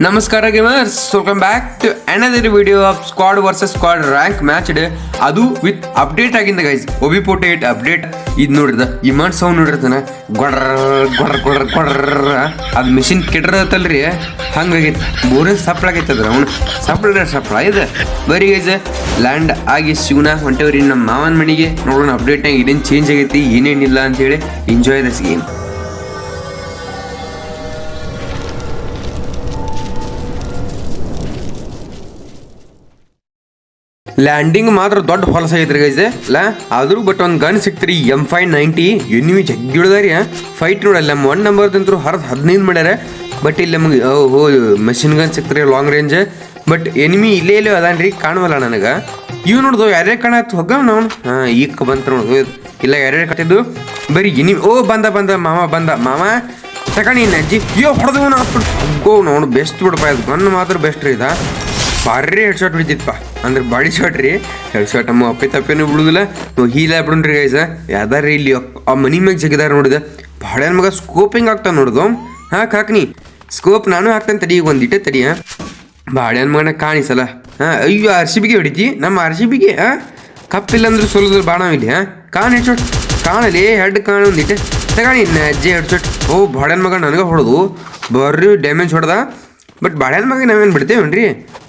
ನಮಸ್ಕಾರ gamers welcome back to another video of squad versus squad rank match day ಅದು with update ಆಗಿಂದ guys OB forty eight update ಇದು ನೋಡಿದ ಇಮನ್ sound ನೋಡಿರ್ತಾನೆ ಗೊಡ್ರ ಗೊಡ್ರ ಗೊಡ್ರ ಗೊಡ್ರ. ಅದು machine ಕೆಟ್ಟರತ್ತಲ್ರಿ ಹಂಗಾಗೈತೆ. ಬೋರಿನ ಸಪ್ಳ ಆಗೈತದ್ರ ಅವ್ನು ಸಪ್ಳ ಸಪ್ಳ ಇದೆ ಬರೀ ಗೈಸ್ ಲ್ಯಾಂಡ್ ಆಗಿ ಶಿವನ ಹೊಂಟವ್ರಿ ನಮ್ಮ ಮಾವನ ಮನೆಗೆ. ನೋಡೋಣ ಅಪ್ಡೇಟ್ನಾಗ ಏನೇನು ಚೇಂಜ್ ಆಗೈತಿ, ಏನೇನಿಲ್ಲ ಅಂತೇಳಿ ಎಂಜಾಯ್ ದಿಸ್ ಗೇಮ್ ಲ್ಯಾಂಡಿಂಗ್ ಮಾತ್ರ ದೊಡ್ಡ ಹೊಲಸ ಐತ್ರಿ ಗೈಸ್ ಅಲ್ಲ ಆದ್ರೂ ಬಟ್ ಒಂದು ಗನ್ ಸಿಕ್ತ್ರಿ ಎಂ ಫೈವ್ ನೈಂಟಿ ಎನ್ನಿವಿ ಜಗ್ಗಿ ಫೈಟ್ ನೋಡಲ್ಲ ನಮ್ಮ ಒನ್ ನಂಬರ್ ತಿಂತರು ಹರ್ದ್ ಹದಿನೈದು ಮಾಡ್ಯಾರ. ಬಟ್ ಇಲ್ಲಿ ನಮ್ಗೆ ಓಹೋ ಮಷಿನ್ ಗನ್ ಸಿಕ್ತ್ರಿ ಲಾಂಗ್ ರೇಂಜ್ ಬಟ್ ಎನಿಮಿ ಇಲ್ಲೇ ಇಲ್ಲೇ ಅದಾನ್ರಿ, ಕಾಣವಲ್ಲ ನನಗೆ. ಇವ್ ನೋಡ್ದು ಯಾರ್ಯಾರು ಕಾಣತ್? ಹೋಗ ನಾವು. ಹಾ ಈಗ ಬಂತ ನೋಡ್ದು ಇಲ್ಲ, ಯಾರ್ಯಾರು ಕಟ್ಟಿದ್ದು? ಬರೀ ಎನಿಮಿ ಓ, ಬಂದ ಬಂದ, ಮಾಮ ಬಂದ. ಮಾಮ ತಗೊಂಡಿ ಅಜ್ಜಿ ಅಯ್ಯೋ ಹೊಡೆದು ನಾ ಗೋ ನೋಡು ಬೆಸ್ಟ್ ಬಿಡಪ್ಪ ಇದು ಗನ್ ಮಾತ್ರ ಬೆಸ್ಟ್ ರೀ ಇದ. ಭಾರಿ ಹೆಡ್ ಶಾಟ್ ಹೊಡಿತಿತ್ತಪ್ಪ ಅಂದ್ರೆ ಬಾಡಿ ಶಾಟ್ ರೀ. ಹೆಡ್ ಶಾಟ್ ನಮ್ಮ ಅಪ್ಪಿ ತಪ್ಪೇನು ಬಿಡುದಿಲ್ಲ. ನಾವು ಹೀಲ ಬಿಡ್ರಿ ಗೈಸ ಯಾವ್ದಾರ ಇಲ್ಲಿ ಆ ಮನಿ ಮ್ಯಾಗ ಜಗದಾರ ನೋಡಿದ? ಭಾಳ ಮಗ ಸ್ಕೋಪಿಂಗ್ ಆಗ್ತಾವ ನೋಡ್ದು. ಹಾಕ್ ಹಾಕ್ನಿ ಸ್ಕೋಪ್ ನಾನು ಹಾಕ್ತಾನೆ ತಡಿ, ಈಗ ಒಂದಿಟ್ಟೆ ತಡಿ, ಹಾ. ಬಾಡ್ಯಾನ ಮಗನ ಕಾಣಿಸಲ್ಲ. ಹಾಂ, ಅಯ್ಯೋ ಆರ್ ಸಿ ಬಿಗೆ ಹೊಡಿತಿ? ನಮ್ಮ ಆರ್ ಸಿ ಬಿಗೆ ಹಾ. ಕಪ್ಪಿಲ್ಲ ಅಂದ್ರೆ ಸೊಲದ್ರ ಬಾಣ ಇಲ್ಲಿ, ಹಾ. ಕಾಣ್ ಹೆಡ್ ಶಾಟ್ ಕಾಣಲಿ ಹೆಡ್ ಕಾಣ ಒಂದಿಟ್ಟೆ ತಗಾಣಿ ಅಜ್ಜಿ ಹೆಡ್ ಶಾಟ್ ಓ ಬಾಡ್ಯಾನ ಮಗ ನನಗೆ ಹೊಡೆದು. ಬರ್ರಿ ಡ್ಯಾಮೇಜ್ ಹೊಡೆದ. ಬಟ್ ಬಾಳೆಹಣ್ಣು ಮಗ ನಾವೇನು ಬಿಡ್ತೇವೇನ್ರಿ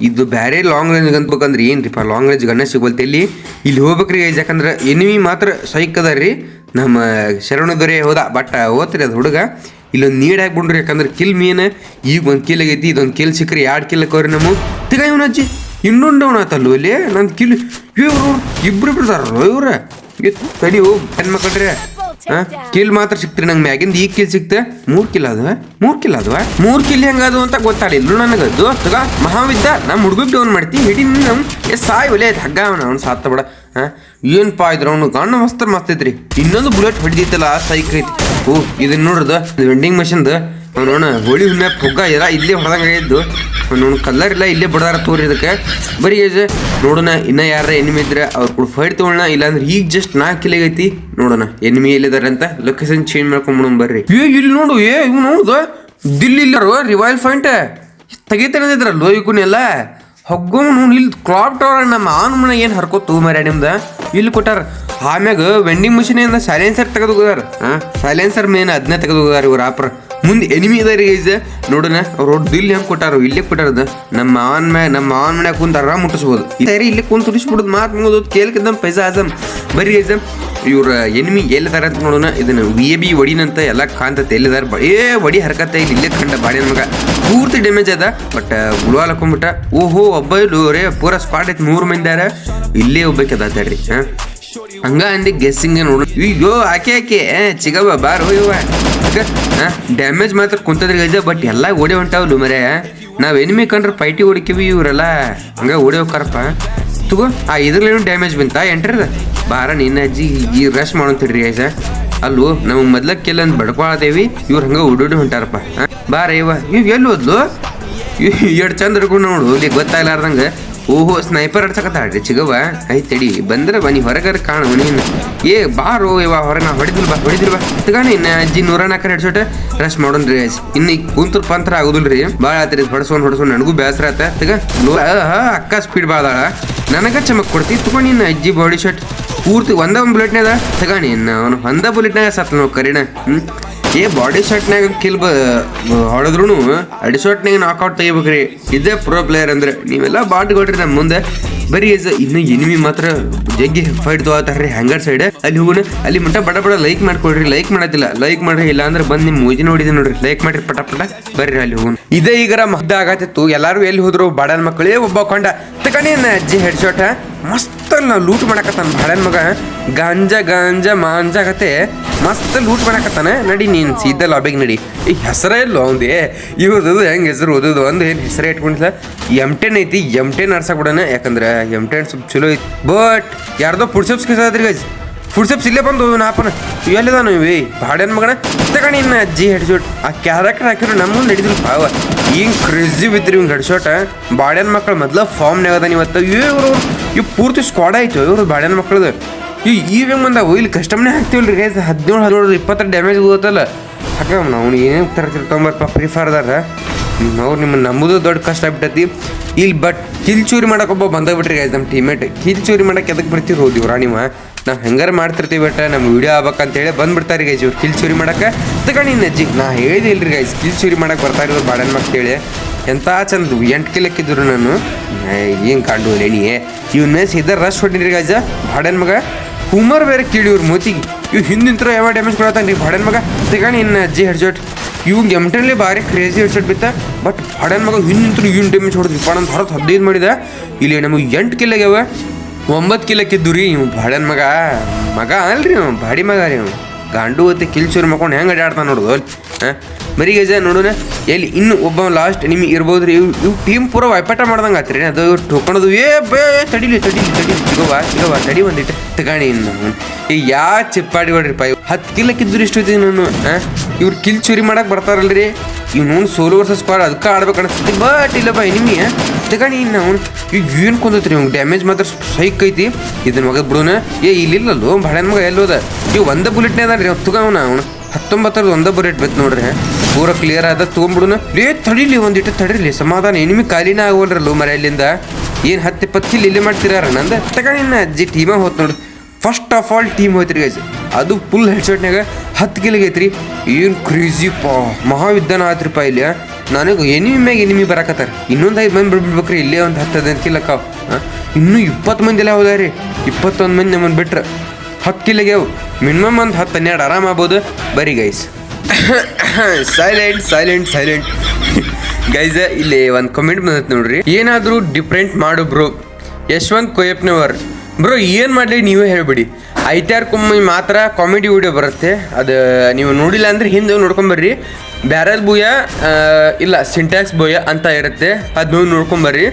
ಇದು ಬೇರೆ ಲಾಂಗ್ ರೇಂಜ್ ಅನ್ಬೇಕಂದ್ರೆ ಏನ್ರಿಪ್ಪ? ಲಾಂಗ್ ರೇಂಜ್ ಗಣ್ಣ ಸಿಗೋಲ್ತಿ ಇಲ್ಲಿ. ಇಲ್ಲಿ ಹೋಗ್ಬೇಕ್ರಿ ಗೈಸ್ ಯಾಕಂದ್ರೆ ಎನಿಮಿ ಮಾತ್ರ ಸೈಕ್ ಅದ ರೀ ನಮ್ಮ ಶರಣ ದೊರೆ ಹೋದ ಬಟ್ ಓದ್ರಿ ಅದು ಹುಡುಗ. ಇಲ್ಲೊಂದು ನೀಡ್ ಹಾಕ್ಬಿಡ್ರಿ ಯಾಕಂದ್ರೆ ಕಿಲ್ ಮೀನ್ ಈಗ ಒಂದು ಕಿಲ್ ಆಗೈತಿ, ಇದೊಂದು ಕಿಲ್ ಸಿಕ್ಕ್ರಿ, ಎರಡು ಕಿಲ್ ಕೋರಿ ನಮ್ಮ. ತಿಗ ಇವನ ಅಜ್ಜಿ, ಇನ್ನೊಂದು ಡೌನ್ ಆತಲ್ವ ಇಲ್ಲಿ ನನ್ನ ಕಿಲ್ ಇವ್ರು ಇಬ್ರು ಇಬ್ರು ಸರ್ ಇವ್ರ? ತಡಿ ಹೋಗಿ ಹೆಣ್ಮಕ್ಳ್ರಿ ಕಿಲ್ ಮಾತ್ರ ಸಿಕ್ತ್ರಿ ನಂಗೆ ಮ್ಯಾಗಿಂದ. ಈಗ ಕಿಲ್ ಸಿಕ್ತೆ ಮೂರ್ ಕಿಲ್ ಅದ ಮೂರ್ ಕಿಲ್ ಅದ್ವ ಮೂರ್ ಕಿಲ್ ಹೆಂಗದು ಅಂತ ಗೊತ್ತಾಡಿದ್ರು ನನಗೆ ದೋಸ್ತಗ ಮಹಾವಿದ್ದ ನಮ್ಮ ಹುಡುಗ ಡೌನ್ ಮಾಡ್ತಿ ಹಿಡಿ ನಮ್ ಎ ಸಾಯ್ ಒಲೆ ಹಗ್ಗ ಅವನ ಅವ್ನು ಸಾತ್ತ ಬಿಡ. ಏನ್ ಏನಪ್ಪಾ ಇದ್ರ ಅವನು? ಗಣ್ಣ ಮಸ್ತ್ ಮಸ್ತ್ ಐತ್ರಿ ಇನ್ನೊಂದು ಬುಲೆಟ್ ಹೊಡೆದಿತ್ತಲ್ಲ ಸೈಕ್ ಐತಿ ಓ ಇದನ್ನ ನೋಡ್ರದ ವೆಂಡಿಂಗ್ ಮಷಿನ್ದ ಅವನವನ ಹೋಳಿ ಹುಣ್ಣ ಪುಗ್ಗ ಎಲ್ಲ ಇಲ್ಲೇ ಹೊಡೆದಂಗೆ ಇದ್ದು ನೋಡೋಣ ಕಲರ್ ಇಲ್ಲ ಇಲ್ಲೇ ಬಿಡದಾರ ತೋರಿ ಇದಕ್ಕೆ. ಬರೀ ಏಜ್ ನೋಡೋಣ, ಇನ್ನ ಯಾರ ಎನಿಮಿ ಇದ್ರೆ ಅವ್ರ ಕೂಡ ಫೈಟ್ ತಗೊಳ್ಳೋಣ, ಇಲ್ಲಾಂದ್ರೆ ಈಗ ಜಸ್ಟ್ ನಾಲ್ಕು ಕಿಲೆಗೈತಿ ನೋಡೋಣ ಎನಿಮಿ ಎಲ್ಲಿದಾರೆ ಅಂತ ಲೊಕೇಶನ್ ಚೇಂಜ್ ಮಾಡ್ಕೊಂಡ್ಬಿಡೋಣ ಬರ್ರಿ. ಏ ಇಲ್ಲಿ ನೋಡು, ಏ ಇವ್ ನೋಡ್ದು. ದಿಲ್ಲಿ ಇಲ್ಲಾರು ರಿವೈಲ್ ಪಾಯಿಂಟ್ ತೆಗಿತಾನಿದ್ರಲ್ಲ ಇವಕ್ಕೂನೆಲ್ಲ ಹೊಗ್ಗು ನೋಡಿ, ಇಲ್ಲಿ ಕ್ಲಾಪ್ ಟವರ್ ನಮ್ಮ ಆನ್ ಮನೆ ಏನು ಹರ್ಕೋತು ಮರ ನಿಮ್ದು? ಇಲ್ಲಿ ಕೊಟ್ಟಾರ. ಆಮ್ಯಾಗ ವೆಂಡಿಂಗ್ ಮಷೀನಿಂದ ಸೈಲೆನ್ಸರ್ ತೆಗೆದು ಹೋಗಾರ ಹಾಂ ಸೈಲೆನ್ಸರ್ ಮೇನ್ ಅದನ್ನೇ ತೆಗೆದು ಹೋಗಾರ ಇವ್ರು ಆಪ್ರ ಮುಂದೆ ಎನಿಮಿ ಇದಾರೆ ಗೈಸ್ ನೋಡೋಣ, ಅವ್ರು ದಿಲ್ ಹೆಂಗೆ ಕೊಟ್ಟಾರ, ಇಲ್ಲೇ ಕೊಟ್ಟಾರದ. ನಮ್ಮ ಮಾವನ್ ಮ್ಯಾಗ ನಮ್ಮ ಮಾವನ್ ಮನ್ಯಾಗ ಕುಂತ ಆರಾಮ್ ಮುಟ್ಟಿಸ್ಬೋದು. ಸರಿ ಇಲ್ಲೇ ಕುಂತ ತುಡಿಸ್ಬಿಡೋದು ಮಾತು ಮುಗಿದು ಕೇಳ್ಕಿದ್ದ ಪೈಸಾ ಆಸಮ್ ಬರೀ ಗೈಸ್ ಇವ್ರ ಎನಿಮಿ ಎಲ್ಲಿದಾರ ಅಂತ ನೋಡೋಣ. ಇದನ್ನ ವಿ ಎ ಬಿ ಒಡಿನಂತ ಎಲ್ಲ ಕಾಣ್ತತೆ. ಎಲ್ಲಿದಾರ ಏ, ಒಡಿ ಹರ್ಕತ್ತೆ. ಇಲ್ಲಿ ಇಲ್ಲೇ ಕಂಡ ಬಾಡಿ ನಮಗೆ ಪೂರ್ತಿ ಡ್ಯಾಮೇಜ್ ಅದ. ಬಟ್ ಗುಳವಾಲ್ ಹಾಕೊಂಡ್ಬಿಟ್ಟ. ಓಹೋ ಒಬ್ಬ ರೇ, ಪೂರ ಸ್ಪಾಟ್ ಐತಿ. ಮೂರು ಮಂದಿ ಇಲ್ಲೇ ಹೋಗ್ಬೇಕದ, ತಡ್ರಿ, ಹಾ? ಹಂಗ ಅಂದಿ ಗೆಸ್ಸಿಂಗ್ ನೋಡು. ಅಯ್ಯೋ ಆಕೆ ಆಕೆ. ಏ, ಬಾರ ಇವ ಡ್ಯಾಮೇಜ್ ಮಾತ್ರ ಕುಂತದ್ರಿ ಗಜ ಬಟ್ ಎಲ್ಲ ಓಡಿ ಲು ಮರೆ. ನಾವ್ ಎನಿಮಿ ಕಂಡ್ರೆ ಪೈಟಿ ಹೊಡಿಕಿವಿ ಇವರೆಲ್ಲ. ಹಂಗ ಓಡಿ ಹೋಗ್ತಾರಪ್ಪ ತಗೋ ಆ ಇದ್ರಲ್ಲೇನು ಡ್ಯಾಮೇಜ್ ಬಂತ. ಎಂಟ್ರದ ಬಾರ ನಿನ್ನ ಅಜ್ಜಿ ಈ ರಶ್ ಮಾಡೋಂತಿಡ್ರಿ ಗೈಸ ಅಲ್ಲೂ ನಮಗೆ ಮೊದ್ಲ ಅಂತ ಬಡ್ಕೊಳತೇವಿ ಇವ್ರು ಹಂಗ ಓಡೋಡಿ ಹೊಂಟಾರಪ್ಪ. ಬಾರ ಇವ. ಇವ್ ಎಲ್ಲಿ ಹೋದ್ಲು? ಎರಡು ಚಂದ್ರ ನೋಡು. ಗೊತ್ತಾಗ್ಲಾರ್ದಂಗ. ಓಹೋ, ಸ್ನೈಪರ್ ಹಡ್ಸಕತ್ತಾಳ್ರಿ ಚಿಗವ್ವ. ಐತಡಿ ತಡಿ, ಬಂದ್ರೆ ಬನ್ನಿ ಹೊರಗಾರ ಕಾಣು ನೀನು. ಏ ಬಾರೋ ಇವ ಹೊರ ನಾ ಹೊಡಿದಿಲ್ ಬಾ ಹೊಡಿದಿಲ್ ಬಾ. ತಗಾಣಿ, ಇನ್ನ ಅಜ್ಜಿ ನೂರ ನಾಲ್ಕರ ಹಿಡ್ಸೋಟ ರಶ್ ರೀ guys. ಇನ್ನು ಈಗ ಕುಂತ್ರ ಪಂತ್ರ ಆಗುದಿಲ್ರಿ. ಭಾಳ ಆತ್ರಿ ಹೊಡ್ಸೋನ್ ಹೊಡ್ಸೋನ್ ನನಗೂ ಬೇಸರ ಆತ. ತಗ ಅಕ್ಕ ಸ್ಪೀಡ್ ಬಾದಾಳ ನನಗ ಚಮಕ್ ಕೊಡ್ತಿ, ತಗೊಂಡು ಇನ್ನು ಅಜ್ಜಿ ಬಾಡಿ ಶರ್ಟ್ ಪೂರ್ತಿ ಒಂದ ಒಂದು ಬುಲೆಟ್ನಾಗ ತಗಾಣಿ, ಇನ್ನು ಅವನು ಒಂದ ಬುಲೆಟ್ನಾಗ ಸತ್ತ ನೋವು ಕರೀಣ. ಹ್ಞೂ ಏ ಬಾಡಿ ಶಾಟ್ನಾಗ ಕಿಲ್ ಬ ಹೊಡೆದ್ರು ಅಡಿ ಶಾಟ್ನಾಗ ನಾಕ್ಔಟ್ ತೆಗಿಬೇಕ್ರಿ. ಇದೇ ಪ್ರೋ ಪ್ಲೇಯರ್ ಅಂದ್ರೆ, ನೀವೆಲ್ಲ ಕೊಡ್ರಿ ನಮ್ಮ ಮುಂದೆ. ಬರೀ ಇನ್ನು ಎನಿಮಿ ಮಾತ್ರ ಜಗ್ಗಿ ಫೈಟ್ ತಗೋತಾರ್ರಿ ಹ್ಯಾಂಗರ್ ಸೈಡ್ ಅಲ್ಲಿ ಹೋಗೋಣ, ಅಲ್ಲಿ ಮಟ್ಟ ಬಡ ಬಡ ಲೈಕ್ ಮಾಡ್ಕೊಡ್ರಿ ಲೈಕ್ ಮಾಡೋದಿಲ್ಲ ಲೈಕ್ ಮಾಡ್ರಿ ಇಲ್ಲ ಅಂದ್ರೆ ಬಂದ್ ನಿಮ್ಮ ಮೂಜಿ ನೋಡಿದೆ ನೋಡ್ರಿ. ಲೈಕ್ ಮಾಡ್ರಿ, ಪಟ ಪಟ ಬರ್ರಿ ಅಲ್ಲಿ ಹೋಗೋಣ. ಇದೇ ಈಗರ ಮದ್ದ ಆಗತ್ತಿತ್ತು. ಎಲ್ಲಾರು ಎಲ್ಲಿ ಹೋದ್ರು, ಬಾಡನ್ ಮಕ್ಕಳೇ ಒಬ್ಬ ಕೊಂಡ. ತಕಣಿ ಅಜ್ಜಿ ಹೆಡ್ ಶಾಟ್ ಮಸ್ತ್ ಲೂಟ್ ಮಾಡಕತ್ತಾನ ಬಾಡನ್ ಮಗ. ಗಾಂಜಾ ಗಾಂಜಾ ಕತೆ ಮಸ್ತ್ ಲೂಟ್ ಮಾಡಕತ್ತಾನೆ. ನಡಿ ನೀನ್ ಸೀದಾ ಲಾಬಿಗೆ ನಡಿ. ಈ ಹೆಸರೇ ಇಲ್ಲ ಅವಂದೇ ಇವ್ರದ್ದು ಹೆಂಗ್ ಹೆಸರು, ಓದೋದು ಒಂದು ಏನು ಹೆಸರೇ ಇಟ್ಕೊಂಡಿಲ್ಲ? ಎಂ ಟೆನ್ ಐತಿ ಎಂ ಟೆನ್ ಬಿಡೋಣ. ಯಾಕಂದ್ರೆ ಎಂ ಟೆನ್ ಸ್ವಲ್ಪ ಚಲೋ ಐತಿ. ಬಟ್ ಯಾರ್ದೋ ಪುಡ್ಸಪ್ಸ್ ಕಿಸಾದ್ರಿ ಗಜ್ ಫುಡ್ಸಪ್ಸ್ ಇಲ್ಲೇ ಬಂದು ನಾಪನ ಎಲ್ಲಿದಾನ ಇವಿ ಬಾಡ್ಯನ ಮಗನ? ತಗೊಂಡು ಇನ್ನ ಅಜ್ಜಿ ಹೆಡ್ಶಾಟ್ ಆ ಕ್ಯಾರೆಕ್ಟರ್ ಹಾಕಿರೋ ನಮ್ಮ ನಡಿದ್ರು ಪಾವ. ಈಗ ಕ್ರೇಜಿ ಬಿದ್ರಿ ಹಿಂಗೆ ಹೆಡ್ಶಾಟ ಬಾಡ್ಯನ ಮಕ್ಕಳು ಮೊದ್ಲ ಫಾರ್ಮ್ನಾಗ ಅದಾನ ಇವತ್ತು. ಇವ್ರು, ಇವ್ ಪೂರ್ತಿ ಸ್ಕ್ವಾಡ್ ಆಯ್ತು ಇವ್ರು ಬಾಡ್ಯನ ಮಕ್ಕಳದು ಈ ಇವ್ ಹೆಂಗ್ ಬಂದಾವು ಇಲ್ಲಿ ಕಸ್ಟಮ್ನೇ ಹಾಕ್ತೀವಲ್ರಿ ಗೈಸ್ ಹದಿನೇಳು ಹದಿನೇಳು ಇಪ್ಪತ್ತರ ಡ್ಯಾಮೇಜ್ ಹೋಗುತ್ತಲ್ಲ ಹಾಕ ಅವ್ನು ಏನೇನು ತರ್ತಿರ್ಕೊಂಬರ್ಪ ಫ್ರೀ ಫೈರ್ದಾರ ಅವ್ರು ನಿಮ್ಮ ನಂಬುದು ದೊಡ್ಡ ಕಷ್ಟ ಆಗ್ಬಿಟ್ಟೈತಿ ಇಲ್ಲಿ ಬಟ್ ಕಿಲ್ ಚೂರಿ ಮಾಡಕ್ಕೆ ಒಬ್ಬ ಬಂದಾಗ್ಬಿಟ್ರಿ ಗೈಸ್ ನಮ್ಮ ಟೀಮೇಟ್ ಕಿಲ್ ಚೂರಿ ಮಾಡಕ್ಕೆ ಎದಕ್ಕೆ ಬರ್ತಿರೋ ಇವ್ರ ನೀವು. ನಾವು ಹೆಂಗಾರ ಮಾಡ್ತಿರ್ತೀವಿ ಬಟ್ ನಮ್ಮ ವಿಡಿಯೋ ಆಗ್ಬೇಕಂತೇಳಿ ಬಂದ್ಬಿಡ್ತಾರೆ ಗೈಸ್ ಇವ್ರು ಕಿಲ್ ಚೂರಿ ಮಾಡೋಕೆ ತಗೊಂಡು ನಿನ್ನ ಅಜ್ಜಿ, ನಾ ಹೇಳಿದೆ ಇಲ್ರಿ ಗೈಸ್ ಕಿಲ್ ಚೂರಿ ಮಾಡಕ್ಕೆ ಬರ್ತಾ ಇವ್ರು ಬಾಡನ್ ಮಕ್ಕಳೇಳಿ ಎಂಥ ಚಂದ ಎಂಟು ಕಿಲಕ್ಕಿದ್ರು ನಾನು. ಏನು ಕಾಂಡು ಲೇಣಿ ಇವನ್ನ ಸೀದಾ ರಶ್ ಹೊಟ್ಟಿನ್ರಿ ಗೈಸ ಬಾಡನ್ ಮಗ ಹುಮರ್ ಬೇರೆ ಕೇಳಿ ಇವ್ರ ಮೂತಿಗೆ. ಇವ್ ಹಿಂದಿಂತ್ರ ಯಾವ ಡ್ಯಾಮೇಜ್ ಕೊಡತ್ತಾನ ರೀ ಬಾಡನ್ ಮಗ ತಗೊಂಡು ಇನ್ನು ಅಜ್ಜಿ ಹೆಡ್ಶಾಟ್ ಇವ್ ಎಮ್ಟನ್ಲಿ ಭಾರಿ ಕ್ರೇಜಿ ಹೆಡ್ಸೆಟ್ ಬಿತ್ತ ಬಟ್ ಹಡನ್ ಮಗ ಹಿಂದಿಂತ್ರ ಇವ್ನ ಡ್ಯಾಮೇಜ್ ಹೊಡೆದ್ವಿ ನಾನು ಹೊರತು ಹದಿನೈದು ಮಾಡಿದೆ. ಇಲ್ಲಿ ನಮಗೆ ಎಂಟು ಕಿಲ್ಲಾಗ್ಯಾವ ಒಂಬತ್ತು ಕಿಲ್ಲಕ್ಕಿದ್ದು ರೀ ಇವ್ ಹಡನ್ ಮಗ. ಮಗ ಅಲ್ರಿ ಇವ್ ಬಾಡಿ ಮಗ ರೀ ಇವ್. ಗಾಂಡು ಹೊತ್ತೆ ಕಿಲ್ ಚೂರು ಮಾಡ್ಕೊಂಡು ಹೆಂಗೆ ಅಡ್ಡಾಡ್ತಾನೆ ನೋಡೋದು ಅಲ್ಲಿ, ಹಾಂ. ಬರೀ ಗಜ ನೋಡೋಣ, ಎಲ್ಲಿ ಇನ್ನು ಒಬ್ಬ ಲಾಸ್ಟ್ ನಿಮಗೆ ಇರ್ಬೋದು ರೀ ಇವ್ ಇವ್ ಟೀಮ್ ಪೂರ ವೈಪಾಟ ಮಾಡ್ದಂಗೆ ಆತ್ರಿ ಅದು ಟೋಕಣದು ಏ, ಬೇ ತಡಿಲಿ ತಡಿಲಿ ತಡಿಲಿ. ಸಿಗೋವಾ ಸಿಗೋವಾ ತಡಿ ಒಂದಿಟ್ಟು ತಗಾಣಿ ಇನ್ನು. ಈ ಯಾ ಚಿಪ್ಪಾಡಿ ಹೊಡ್ರಿಪ್ಪ ಹತ್ತು ಕಿಲ್ಲಕ್ಕಿದ್ರು ಇಷ್ಟು ಇದ್ದೀನಿ ನಾನು ಇವ್ರು ಕಿಲ್ ಚೂರಿ ಮಾಡಕ್ಕೆ ಬರ್ತಾರಲ್ರಿ. ಇವ್ ನೋಡು ಸೋಲು ವರ್ಸಸ್ ಸ್ಕ್ವಾಡ್ ಅದಕ್ಕೆ ಆಡ್ಬೇಕು ಅನಿಸ್ತೈತಿ ಬಟ್ ಇಲ್ಲಪ್ಪ ಎನಿಮಿ ತಗಣಿ ಇನ್ನು ಅವ್ನು ಈಗ ಏನು ಕೊಂದತ್ರಿ ಅವ್ನು ಡ್ಯಾಮೇಜ್ ಮಾತ್ರ ಸೈಕ್ ಐತಿ. ಇದನ್ನ ಮಗ ಬಿಡೋಣ. ಏ, ಇಲ್ಲಿಲ್ಲಲ್ಲೋ ಭಾಳ ಮಗ ಎಲ್ಲೋದ ಈ ಒಂದು ಬುಲೆಟ್ನೇ ಅದ ರೀ ಅವನ ಅವನು ಹತ್ತೊಂಬತ್ತರದ ಒಂದೇ ಬುಲೆಟ್ ಬೇಕು ನೋಡ್ರಿ ಪೂರ ಕ್ಲಿಯರ್ ಆದ ತೊಗೊಂಬಿಡುನ ಲೇ, ತಡಿಲಿ ಒಂದಿಟ್ಟು ತಡಿಲಿ, ಸಮಾಧಾನ. ಎನಿಮಿ ಖಾಲಿನ ಆಗೋಲ್ರಲ್ಲೋ ಮರ ಇಲ್ಲಿಂದ ಏನು ಹತ್ತು ಇಪ್ಪತ್ತು ಕಿಲ್ ಇಲ್ಲಿ ಮಾಡ್ತೀರಾರ ನಂದ? ತಗಣಿ ಇನ್ನ, ಅಜ್ಜಿ ಟೀಮ ಹೋತ್ ನೋಡ್ರಿ. ಫಸ್ಟ್ ಆಫ್ ಆಲ್ ಟೀಮ್ ಹೋಯ್ತ್ರಿ ಗೈಸ್ ಅದು ಫುಲ್ ಹೆಡ್ಶಾಟ್ನಾಗ ಹತ್ತು ಕಿಲಿಗೆ ಐತ್ರಿ ಏನು ಕ್ರೇಜಿ ಪಾ. ಮಹಾವಿದ್ಯಾನ ಆತ್ರಿಪ್ಪ ಇಲ್ಲಿ ನನಗೆ ಎನಿಮಿ ಮ್ಯಾಗ ಎನಿಮಿ ಬರಾಕತ್ತಾರ. ಇನ್ನೊಂದು ಐದು ಮಂದಿ ಬಿಡ್ಬೇಕ್ರಿ ಇಲ್ಲೇ ಒಂದು ಹತ್ತು, ಹದಿನೈದು ಕಿಲಕ್ಕ ಇನ್ನೂ ಇಪ್ಪತ್ತು ಮಂದಿ ಎಲ್ಲ ಹೋದಾರಿ ಇಪ್ಪತ್ತೊಂದು ಮಂದಿ ನಮ್ಮನ್ನು ಬಿಟ್ರೆ ಹತ್ತು ಕಿಲ್ಲಿಗ್ಯಾವ ಮಿನಿಮಮ್ ಒಂದು ಹತ್ತು, ಹನ್ನೆರಡು ಆರಾಮ ಆಗ್ಬೋದು. ಬರೀ guys silent silent silent guys ಇಲ್ಲಿ ಒಂದು ಕಮೆಂಟ್ ಬಂದೈತೆ ನೋಡ್ರಿ. ಏನಾದರೂ ಡಿಫ್ರೆಂಟ್ ಮಾಡು ಬ್ರೋ ಯಶವಂತ್ ಕೊಯಪ್ನವರ್ ಬ್ರೋ ಏನು ಮಾಡಲಿ ನೀವೇ ಹೇಳ್ಬಿಡಿ. ಆರ್ ಕೊಮ್ಮೆ ಮಾತ್ರ ಕಾಮಿಡಿ ವಿಡಿಯೋ ಬರುತ್ತೆ. ಅದು ನೀವು ನೋಡಿಲ್ಲ ಅಂದ್ರೆ ಹಿಂದೆ ನೋಡ್ಕೊಂಬರ್ರಿ ಬ್ಯಾರಲ್ ಬೂಯ ಇಲ್ಲ, ಸಿಂಟ್ಯಾಕ್ಸ್ ಬೂಯ ಅಂತ ಇರುತ್ತೆ. ಅದು ನೋಡ್ಕೊಂಬರ್ರಿ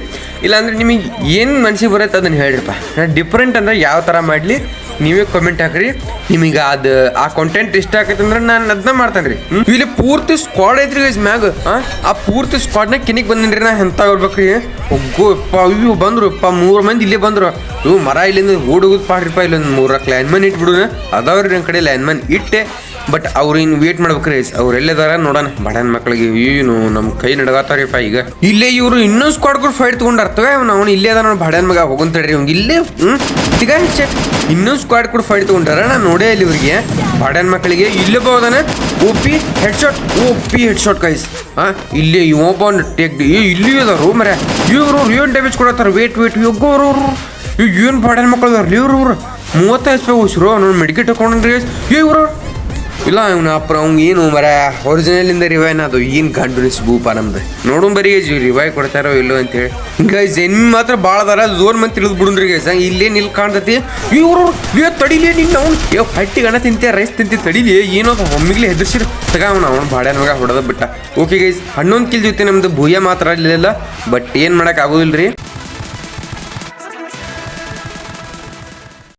ಇಲ್ಲಾಂದ್ರೆ ನಿಮಗೆ ಏನು ಮನಸ್ಸಿಗೆ ಬರುತ್ತೆ ಅದನ್ನು ಹೇಳ್ರಿಪ್ಪ. ಡಿಫ್ರೆಂಟ್ ಅಂದ್ರೆ ಯಾವ ಥರ ಮಾಡಲಿ, ನೀವೇ ಕಮೆಂಟ್ ಹಾಕ್ರಿ. ನಿಮಗೆ ಅದು, ಆ ಕಂಟೆಂಟ್ ಇಷ್ಟ ಆಗೈತೆ ಅಂದ್ರೆ ನಾನು ಅದನ್ನ ಮಾಡ್ತೇನೆ ರೀ. ಇಲ್ಲಿ ಪೂರ್ತಿ ಸ್ಕ್ವಾಡ್ ಐತ್ರಿ ಗೈಸ್ ಮ್ಯಾಗ. ಆ? ಪೂರ್ತಿ ಪೂರ್ತಿ ಕಿನಿಗೆ ಕಿನಿಕ್ ಬಂದೇನ್ರಿ ನಾ ಎಂತ ಇರ್ಬೇಕ್ರಿ ಒಗ್ಗೋ ಅಪ್ಪ ಇವು ಬಂದ್ರು ಮೂರು ಮಂದಿ ಇಲ್ಲೇ ಬಂದ್ರು. ಇವು ಮರ ಇಲ್ಲಿಂದ ಓಡೋಗುದು ಪಾಡ್ರಿಪ್ಪ, ಇಲ್ಲೊಂದು ಮೂರಕ್ಕೆ ಲೈನ್ಮನ್ ಇಟ್ಬಿಡುನ. ಅದಾವ್ರಿ ನನ್ನ ಕಡೆ ಲೈನ್ಮನ್ ಇಟ್ಟೆ. ಬಟ್ ಅವ್ರು ಇನ್ನು ವೇಟ್ ಮಾಡ್ಬೇಕ್ರಿ, ಅವ್ರು ಎಲ್ಲದಾರ ನೋಡೋಣ. ಬಡನ್ ಮಕ್ಳಿಗೆ, ಏನು ನಮ್ಮ ಕೈ ನಡಗತ್ತಾರಿಪ್ಪ ಈಗ. ಇಲ್ಲೇ ಇವರು ಇನ್ನೊಂದು ಕೂಡ ಫೈಟ್ ತಗೊಂಡಾರ್ತವೆ ಅವ್ನು ಇಲ್ಲೇ ಅದ ಬಡನ್ ಮಗ ಹೋಗಂತಡ್ರಿ ಅವ್ನಿಗೆ ಇಲ್ಲೇ ಹ್ಞೂ ಈಗ ಇನ್ನೊಂದು ಸ್ಕ್ವಾಡ್ ಕೂಡ ಫೈಟ್ ತಗೊಂಡಾರ ನಾನು ನೋಡೇ ಇಲ್ಲಿ ಇವ್ರಿಗೆ. ಬಡನ್ ಮಕ್ಕಳಿಗೆ ಇಲ್ಲೇ ಬೋದನ ಓ head shot O P head shot guys ಹಾ ಇಲ್ಲೇ ಇವೊಬ್ಬ ಟೇಕ್ ಇಲ್ಲಿ ಅದಾರು ಮರೆ ಇವ್ರು ಏನು ಡ್ಯಾಮೇಜ್ ಕೊಡತ್ತಾರ. ವೇಟ್ ವೇಟ್ ಯೋಗೋರು ಏನು ಬಾಡನ್ ಮಕ್ಕಳು ಅದಾರ ಇವ್ರು ಇವ್ರು. ಮೂವತ್ತೈದು ರೂಪಾಯಿ ಉಸಿರು, ಅವ್ನು ಮೆಡಿಕೇಟ್ ತಗೊಂಡ್ರಿ ಇವ್ರು. ಇಲ್ಲ ಅವ್ನ ಅಪ್ಪ ಅವ್ನ್ ಏನು ಮರ? ಒರಿಜಿನಲಿಂದ ರಿವೈನ್ ಅದು. ಏನು ಗಂಡು ಭೂಪ ನಮ್ದು. ನೋಡು ಬರೀ ರಿವೈ ಕೊಡ್ತಾರೋ ಇಲ್ಲೋ ಅಂತೇಳಿ. ಗೈಸ್ ಎನ್ ಮಾತ್ರ ಭಾಳ ಅದಾರ. ಜೋರ್ ಮಂದಿ ತಿಳಿದು ಬಿಡುನ್ರಿ ಗೈಸ್. ಇಲ್ಲೇ ನಿಲ್ ಕಾಣ್ತತಿ. ಇವ್ರು, ಏ, ತಡಿಲಿ ನಿನ್ನ ಅವ್ನು. ಏ, ಹಟ್ಟಿ ಗಣ ತಿಂತೆ ರೈಸ್ ತಿಂತಿ ತಡಿಲಿ. ಏನೋ ಒಮ್ಮಿಗ್ಲಿ ಹೆದರ್ಸಿರ್. ತಗ ಅವ್ನು ಅವ್ನು ಬಾಡ್ಯಾನ ಮಗ ಹೊಡೆದ ಬಿಟ್ಟ. ಓಕೆ ಗೈಸ್ ಹನ್ನೊಂದು ಕಿಲ್ ಜೊತೆ ನಮ್ದು ಭೂಯ ಮಾತ್ರ ಇರಲಿಲ್ಲ ಬಟ್ ಏನು ಮಾಡಕ್ ಆಗೋದಿಲ್ರಿ?